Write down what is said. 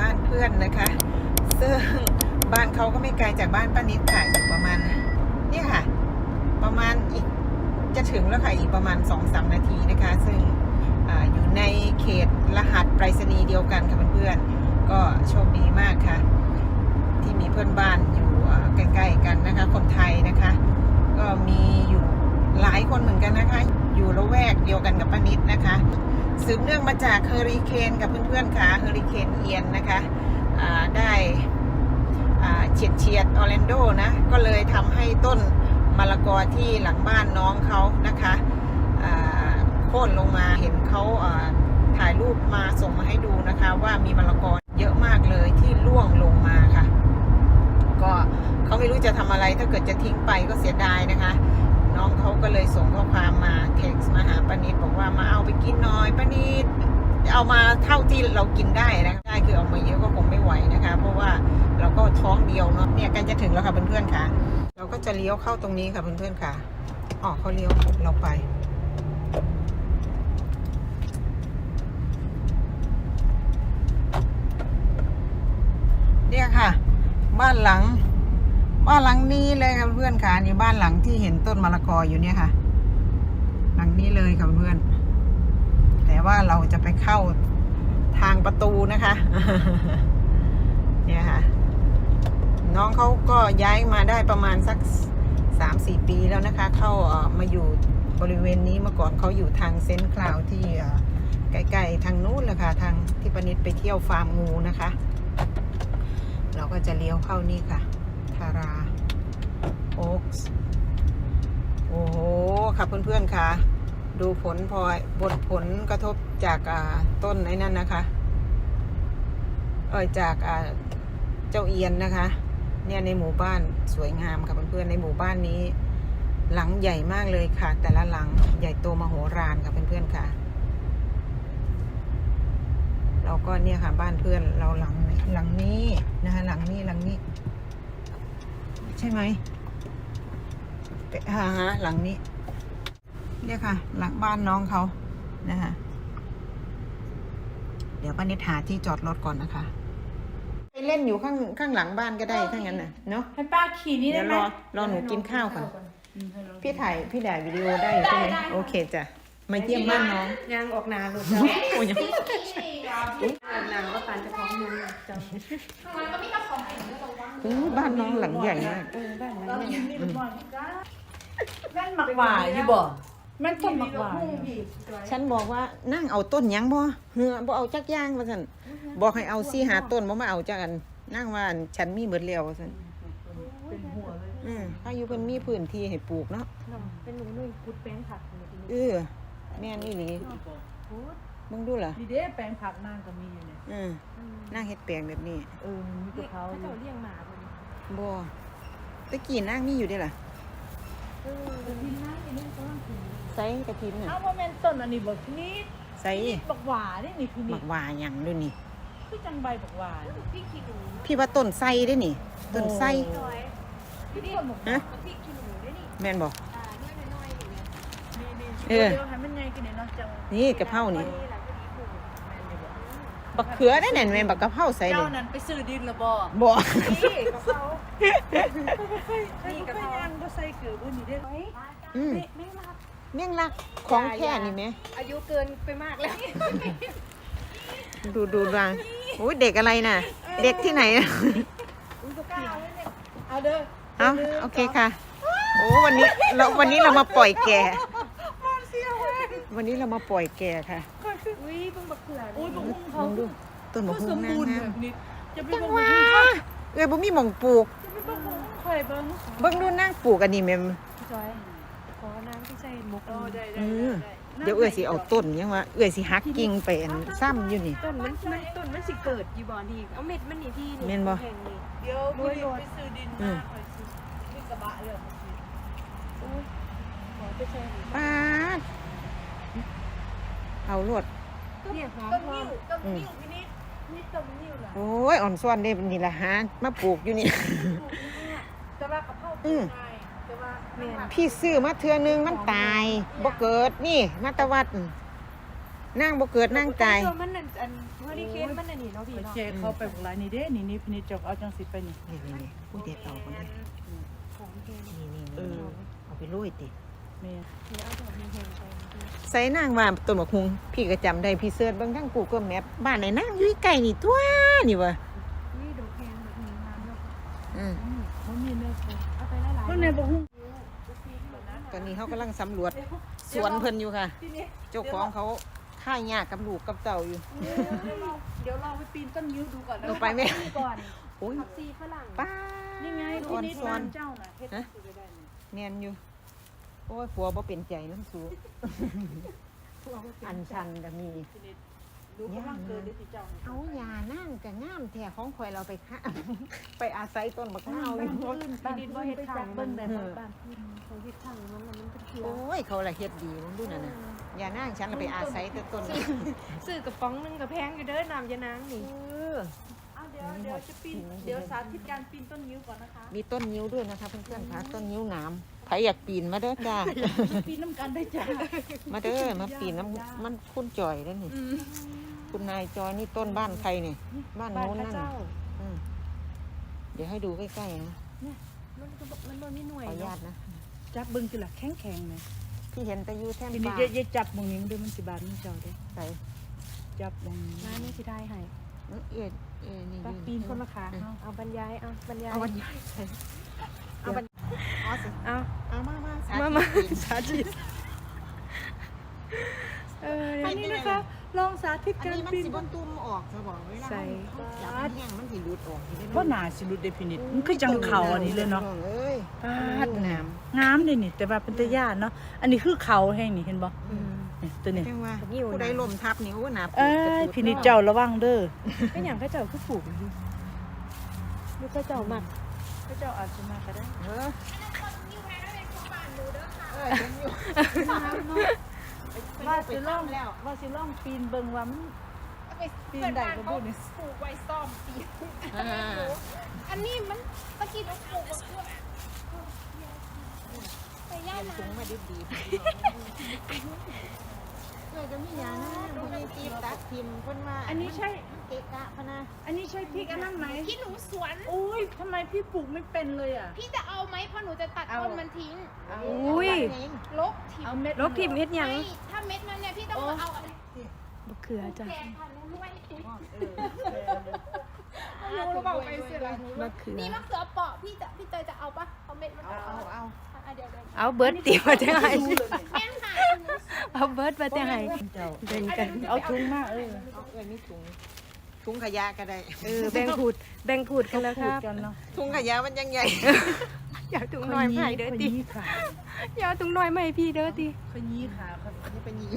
บ้านเพื่อนนะคะ ซึ่งบ้านเขาก็ไม่ไกลจากบ้านป้านิดค่ะอยู่ประมาณเนี่ยค่ะ ประมาณอีกจะถึงแล้วค่ะอีกประมาณ2องสานาทีนะคะ ซึ่งออยู่ในเขตรหัสไปรษณีย์เดียวกันค่ะเพื่อนๆก็โชคดีมากค่ะ ที่มีเพื่อนบ้านอยู่ใกล้ๆกันนะคะ คนไทยนะคะ ก็มีอยู่หลายคนเหมือนกันนะคะ อยู่ละแวกเดียวกันกับป้านิดนะคะ สืบเนื่องมาจากเฮอริเคนกับเพื่อนๆค่ะเฮอริเคนเอียนนะคะได้เฉียดเฉียดออร์แลนโดนะก็เลยทำให้ต้นมะละกอที่หลังบ้านน้องเขานะคะโค่นลงมาเห็นเขาอ่าถ่ายรูปมาส่งมาให้ดูนะคะ ว่ามีมะละกอเยอะมากเลยที่ร่วงลงมาค่ะ ก็เขาไม่รู้จะทำอะไรถ้าเกิดจะทิ้งไปก็เสียดายนะคะ น้องเขาก็เลยส่งข้อความมาเท็กซ์มาหาปานิดบอกว่ามาเอาไปกินหน่อยปานิดเอามาเท่าที่เรากินได้นะคะได้คือเอามาเยอะก็คงไม่ไหวนะคะ เพราะว่าเราก็ท้องเดียวเนาะเนี่ยใกล้จะถึงแล้วค่ะเพื่อนๆค่ะ เราก็จะเลี้ยวเข้าตรงนี้ค่ะเพื่อนๆค่ะอ๋อเขาเลี้ยวเราไปเนี่ยค่ะ บ้านหลัง บ้านหลังนี้เลยค่ะเพื่อนค่ะนี่บ้านหลังที่เห็นต้นมะละกออยู่เนี่ยค่ะ หลังนี้เลยค่ะเพื่อน แต่ว่าเราจะไปเข้าทางประตูนะคะ เนี่ยค่ะ น้องเขาก็ย้ายมาได้ประมาณสักสามสี่ปีแล้วนะคะ เข้ามาอยู่บริเวณนี้เมื่อก่อนเขาอยู่ทางเซนต์คลาวที่ใกล้ๆทางนู้นเลยค่ะ ทางที่ปนิดไปเที่ยวฟาร์มงูนะคะ เราก็จะเลี้ยวเข้านี่ค่ะทารา โอ๊กส์โอ้โหค่ะเพื่อนๆค่ะ ดูผลพลอยบทผลกระทบจากต้นไอ้นั่นนะคะเออจากเจ้าเอียนนะคะ เนี่ยในหมู่บ้านสวยงามค่ะเพื่อนๆในหมู่บ้านนี้ หลังใหญ่มากเลยค่ะ แต่ละหลังใหญ่โตมโหฬารค่ะเพื่อนๆค่ะเราก็เนี่ยค่ะบ้านเพื่อนเราหลังหลังนี้นะคะหลังนี้หลังนี้ ใช่ไหม เปะฮะฮะหลังนี้ เนี่ยค่ะ หลังบ้านน้องเขานะคะเดี๋ยวป้านิดหาที่จอดรถก่อนนะคะ ไปเล่นอยู่ข้างข้างหลังบ้านก็ได้ถ้างั้นน่ะเนาะให้ป้าขี่นี่เดี๋ได้ยวไหมรอรอหนูกินข้าวก่อน อืมให้น้องพี่ถ่ายพี่ถ่ายวิดีโอได้อยู่ใช่ไหมได้ได้โอเคจ้ะมาเยี่ยมบ้านน้องยางออกนาลูกโอ้ยยังนางก็การจะท้องนึงจังอู้บ้านน้องหลังใหญ่มาก เออบ้านนั้นเนี่ยแม่ นหมักหวายอยู่บ่แม่นต้นหมักหวายฉันบอกว่านั่งเอาต้นหยังบ่เฮือบ่เอาจักอย่างว่าซั่นบอกให้เอาซี่หาต้นบ่มาเอาจักอันนั่งว่าอันฉันมีหมดแล้วว่าซั่นเป็นหัวเลยอืมถ้าอยู่เพิ่นมีพื้นที่ให้ปลูกเนาะเป็นหนูนุ่ยพุดแป้งผักเลยทีนี้เออแม่นอีหลีพุดมึงดูล่ะดีเด้แป้งผักนางก็มีอยู่เนี่ยอืมนั่งเฮ็ดแปลงแบบนี้เออมีกะเพราอยู่เลี้ยงหมาคนนี้บ่ตะกี้นั่งมีอยู่เด้ล่ะ ใส่กระถินน่ะเอาว่าแม่นต้นอันนี้บ่นี่ใส่บักหวานี่นี่คือหมันี่กหว่าหยังด้วยนี่ คือจังใบบักหวาพี่ขี้หนูพี่ว่าต้นไส้เด้นี่ ต้นไส้น้อยพี่ต้นบักหวาฮะพี่ขี้หนูด้วยนี่แม่นบ่อ่าเนี่ยน้อยๆอย่างเงี้ยนี่นี่เออ เดี๋ยวให้มันใหญ่กินเนาะจังนี่กะเพรานี่ นี่หลังจากนี้ปลูกแม่นอยู่บ่บักเขือได้แน่นแม่นบักกะเพราใส่เลเจ้ายนั้นไปซื้อดินละบ่บ่ นี่กะเพรา เกลือบ่นี่เด้เฮ้ยอืมไม่ไม่รับเมี่ยงลักของแค่นี่ไหมอายุเกินไปมากแล้ว ดูดูดังโอ้ยเด็กอะไรน่ะ เด็กที่ไหนน่ะเอาเด้อเอ้าโอเคค่ะโอ้วันนี้เราวันนี้เรามาปล่อยแก่วันนี้เรามาปล่อยแก่ค่ะอุ้ยเพิ่งบักเขือโอ้ยบ่ฮู้มเขาองดูต้นมะก็พสร้าวมงามบูรณ์งาแบมบนี้จะไปจังบ่ว่าฮู้เขาเอ้ยบ่มีหม่องปลูกจะไปบ่ฮู้ข่อ ยเบิ่งเบิ่งดูนั่งปลูกอันนี้แม่มพี่จอยขอน้ำที่ใส่มุกอ๋อได้อืได้มเดี๋ยวเอ้ยสิเอาต้นยังว่าเอ้ยสิหักกิ่งไปอันซ้ำอยู่นี่ ต้นมันมันต้นมันสิเกิดอยู่บ่อนี่เอาเม็ดมันนี่พี่นี่แม่นบ่ แห่งนี่เดี๋ยวมื้อนี้ไปซื้อดินอืมามข่อยซื้อมีกระบะเลยมาซื้อโอ้ยขอไปใส่นี่ปาดเอาลวด เนี่ยหอมต้นหอนิ้มวต้นนิ้วพี่นิดนี่ต้นนิ้วล่ะโอ้ยอ่อนซ่อนเด้นี่ละฮะมาปลูกอยู่นี่ แต่ว่ากะเพราอืมง่ายแต่ว่าแม่น พี่ซื้อมาเทือนึงมันตายบ่เกิดนี่มาตะวัดนั่งบ่เกิดนั่งตายตัวมันนั่นอันเฮอริเคนมันนั่นนี่เนาะพี่ไปเนาะเจเขาไปบอกหลายนี่เด้ นี่นี่พี่นี่จกเอาจังสิไปนี่ นี่นี่นี่อุ้ยเด็ดเอาคนนี้ของแพงนี่นี่เอนี่อเอาไปลุยติแม่นี่เอาของแพงๆไปพี่ใส่นางว่าต้นบักฮุงพี่ก็จำได้พี่เสิร์ชเบิ่งทั้งกูก็แมปบ้านไหนนางอยู่ใกล้นี่ตัวนี่วะ นี่ดอกแพงแบบนี้มาเนาะ อืม เขามีแม่เขา เอา ไปหลายๆเพราะในบ่ฮู้ตอนนี้เขากำลังสำรวจสวนเพิ่นอยู่ค่ะทีนี้เจ้าของเขาค่ายยากกับลูกกับเต่าอยู่เดี๋ยวเราเดี๋ยวเราไปปีนต้นยิ้วดูก่อนนะเราไปไหมก่อนโอ้ยผักซีฝรั่งป้านี่ไงอ่ที่อนนี่ซ้อบ้านนเจ้าน่ะเฮ็ดฮะสิไปได้นี่แน่นอยู่ โอ้ยผัวบ่เป็นใจน้ำสูอันชันก็มีทีนี้ ดูกำลังเกิดได้ที่เจ้านี่เอายานั่งกับง่ามแท้ของข่อยเราไปค่ะ ไปอาศัยต้นบักนาวอยู่บ้านดินบ่เฮ็ดทางเบิ่มันงแบบเออบ้านพื้นเขาเฮ็ดทางมันน่ะมันเป็นเขียวโอ้ยเขาละเฮ็ดดีมึงดูนั่นน่ะยานั่งฉันเราไปอาศัยแต่ต้นซื้อกระป๋องหนึงก็แพงอยู่เด้อน้ำยานางนี่เออเอาเดี๋ยวเดี๋ยวจะปีนเดี๋ยวสาธิตการปีนต้นยิ้วก่อนนะคะ มีต้นนิ้วด้วยนะคะเพื่อนๆค่ะต้นนิ้วหนามใครอยากปีนมาเด้อจ้าปีนน้ำกันได้จ้ามาเด้อมาปีนน้ำมันคุ้นจอยแล้วนี่ คุณนายจอยนี่ต้นบ้านใครนี่บ้านบ้านโน้นพระนั่นเจ้า น่ะอืมเดี๋ยวให้ดูใกล้ๆนะมันก็บ่มันบ่มีหน่วยขออนุญาเนาะตนะจับเบิ่งจิล่ะแข็งแข็งๆนะที่เห็นแต่อยูแท่นทีนี้ฟ้าอย่าอย่าจับหมองนี้เด้อมันสิบาดมันเจ้าเด้อใส่จับหมองนี้ น้านี่สิได้ให้เอ้ยเอ็ดเอ็ดนี่ไปปีนคนละขาเนาะเอาบรรยายเอาบรรยายเอาบรรยายใส่เอาบรรอ๋อสิเอา เอามามาสมามาธิตปีนสาธิตเอออันนี้นะคะ ลองสาธิตอันการนี้มันปีนสิบนตุ้มออกจะบอกเวลาใส่ เขาจับมันแห้งมันสิหลุดออกสิได้เพราะหนาสิรุดเดพินิตมันคือจังเขาอันนี้เลยเนาะเอ้ยปาพัดดหนาน้งามเลยนี่แต่ว่าเป็นตะย่านเนาะอันนี้คือเขาแห้งนี่เห็นบ่อืมเนี่ยตัวนี้ำจังว่านิ้วนะผู้ใดลมทับนิ้วหนาเอ้ยพินิจเจ้าระวังเด้อเป็นอย่างเขาเจ้าคือปลูกอยู่นี่เขาเจ้ามักพระเจ้าอาจจะมาก็ได้เออเออเห็นอยู่ ว่าสิล่องแล้วว่าสิล่องปีนเบิ่งว่ามันปีนได้ก็บ่นี่ปลูกไว้ซ่อมปีอ่า อันนี้มันตะกี้เราปลูกไว้เพื่อไปย่าเห็นนาถุงมาดีดีเลยจะมีอย่างนะผู้ใดตีบตักทิมเพิ่นว่าอันนี้ใช่ เกะกะพะนะอันนี้ใช่พริกอันนั้นไหมพี่หนูสวนอุ้ยทำไมพี่ปลูกไม่เป็นเลยอะ พี่จะเอาไหมเพราะหนูจะตัดเอา ต้นมันทิ้ง อุ้ยลบทิ้งเอาเม็ดลบทิมเฮ็ดหยัง ม็ดมันเนี่ยพี่ต้องเอาอะไรมะเขือจ้ะแกงพันธุ์ด้วยเออหนูรู้เปล่าไปเสือนูมะเขือนี่มะเขือเปาะพี่จะพี่เตยจะเอาปะเอาเม็ดมันออกเอาเอาเดี๋ยวเดี๋ยวเอาเบิร์ดตีมาจะให้แม่ค่ะหนูเอาเบิร์ดมาจะให้เจ้าแบ่งกันเอาถุงมากเออเอาเอ้ยมีถุงถุงขยะก็ได้เออแบ่งขูดแบ่งขูดกันแล้วครับถุงขยะมันยังใหญ่ อย่าถุงน้อยมาให้เด้อคนติยี้ขาอย่าเอาถุงน้อยมาให้พี่เด้อติคนยี้ขาเขานี่เป็นยี